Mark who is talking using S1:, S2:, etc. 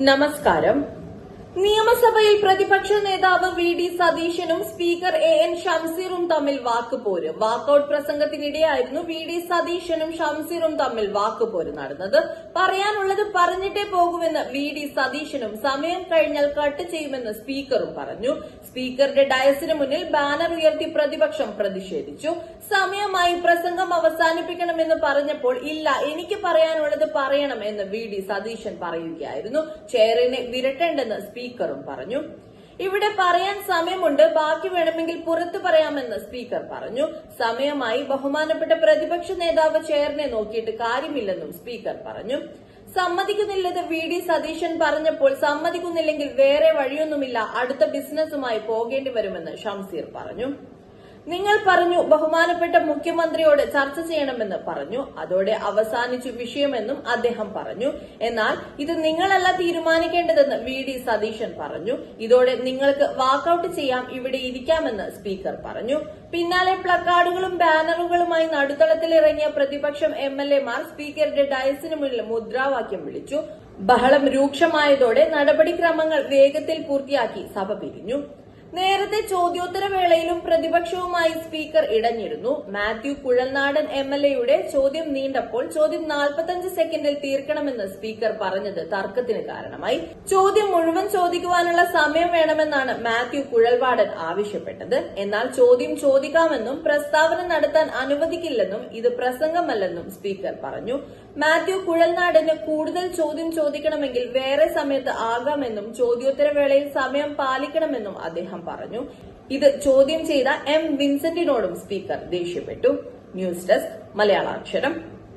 S1: നമസ്കാരം. നിയമസഭയിൽ പ്രതിപക്ഷ നേതാവ് വി ഡി സതീശനും സ്പീക്കർ എ എൻ ഷംസീറും തമ്മിൽ വാക്കുപോര്. വാക്കൌട്ട് പ്രസംഗത്തിനിടെയായിരുന്നു വി ഡി സതീശനും ഷംസീറും തമ്മിൽ വാക്കുപോര് നടന്നത്. പറയാനുള്ളത് പറഞ്ഞിട്ടേ പോകുമെന്ന് വി ഡി സതീശനും സമയം കഴിഞ്ഞാൽ കട്ട് ചെയ്യുമെന്ന് സ്പീക്കറും പറഞ്ഞു. സ്പീക്കറുടെ ഡയസിന് മുന്നിൽ ബാനർ ഉയർത്തി പ്രതിപക്ഷം പ്രതിഷേധിച്ചു. സമയമായി പ്രസംഗം അവസാനിപ്പിക്കണമെന്ന് പറഞ്ഞപ്പോൾ ഇല്ല എനിക്ക് പറയാനുള്ളത് പറയണം എന്ന് വി ഡി സതീശൻ പറയുകയായിരുന്നു. ചെയറിനെ വിരട്ടേണ്ടെന്ന് സ്പീക്കറും പറഞ്ഞു. ഇവിടെ പറയാൻ സമയമുണ്ട്. ബാക്കി വേണമെങ്കിൽ പുറത്തു പറയാമെന്ന് സ്പീക്കർ പറഞ്ഞു. സമയമായി ബഹുമാനപ്പെട്ട പ്രതിപക്ഷ നേതാവ് ചെയറിനെ നോക്കിയിട്ട് കാര്യമില്ലെന്നും സ്പീക്കർ പറഞ്ഞു. സമ്മതിക്കുന്നില്ലെന്ന് വി ഡി സതീശൻ പറഞ്ഞപ്പോൾ സമ്മതിക്കുന്നില്ലെങ്കിൽ വേറെ വഴിയൊന്നുമില്ല. അടുത്ത ബിസിനസ്സുമായി പോകേണ്ടി വരുമെന്ന് ഷംസീർ പറഞ്ഞു. നിങ്ങൾ പറഞ്ഞു ബഹുമാനപ്പെട്ട മുഖ്യമന്ത്രിയോട് ചർച്ച ചെയ്യണമെന്ന് പറഞ്ഞു. അതോടെ അവസാനിച്ചു വിഷയമെന്നും അദ്ദേഹം പറഞ്ഞു. എന്നാൽ ഇത് നിങ്ങളല്ല തീരുമാനിക്കേണ്ടതെന്ന് വി ഡി സതീശൻ പറഞ്ഞു. ഇതോടെ നിങ്ങൾക്ക് വാക്കൌട്ട് ചെയ്യാം ഇവിടെ ഇരിക്കാമെന്ന് സ്പീക്കർ പറഞ്ഞു. പിന്നാലെ പ്ലക്കാർഡുകളും ബാനറുകളുമായി നടുത്തളത്തിലിറങ്ങിയ പ്രതിപക്ഷം എം എൽ എമാർ സ്പീക്കറുടെ ഡയസിന് മുന്നിൽ മുദ്രാവാക്യം വിളിച്ചു. ബഹളം രൂക്ഷമായതോടെ നടപടിക്രമങ്ങൾ വേഗത്തിൽ പൂർത്തിയാക്കി സഭ പിരിഞ്ഞു. നേരത്തെ ചോദ്യോത്തര വേളയിലും പ്രതിപക്ഷവുമായി സ്പീക്കർ ഇടഞ്ഞിരുന്നു. മാത്യു കുഴൽനാടൻ എം എൽ എയുടെ ചോദ്യം നീണ്ടപ്പോൾ ചോദ്യം 45 സെക്കൻഡിൽ തീർക്കണമെന്ന് സ്പീക്കർ പറഞ്ഞത് തർക്കത്തിന് കാരണമായി. ചോദ്യം മുഴുവൻ ചോദിക്കുവാനുള്ള സമയം വേണമെന്നാണ് മാത്യു കുഴൽവാടൻ ആവശ്യപ്പെട്ടത്. എന്നാൽ ചോദ്യം ചോദിക്കാമെന്നും പ്രസ്താവന നടത്താൻ അനുവദിക്കില്ലെന്നും ഇത് പ്രസംഗമല്ലെന്നും സ്പീക്കർ പറഞ്ഞു. മാത്യു കുഴൽനാടന് കൂടുതൽ ചോദ്യം ചോദിക്കണമെങ്കിൽ വേറെ സമയത്ത് ആകാമെന്നും ചോദ്യോത്തര വേളയിൽ സമയം പാലിക്കണമെന്നും അദ്ദേഹം പറഞ്ഞു. ഇത് ചോദ്യം ചെയ്ത എം വിൻസെന്റിനോടും സ്പീക്കർ ദേഷ്യപ്പെട്ടു. News desk മലയാളാക്ഷരം.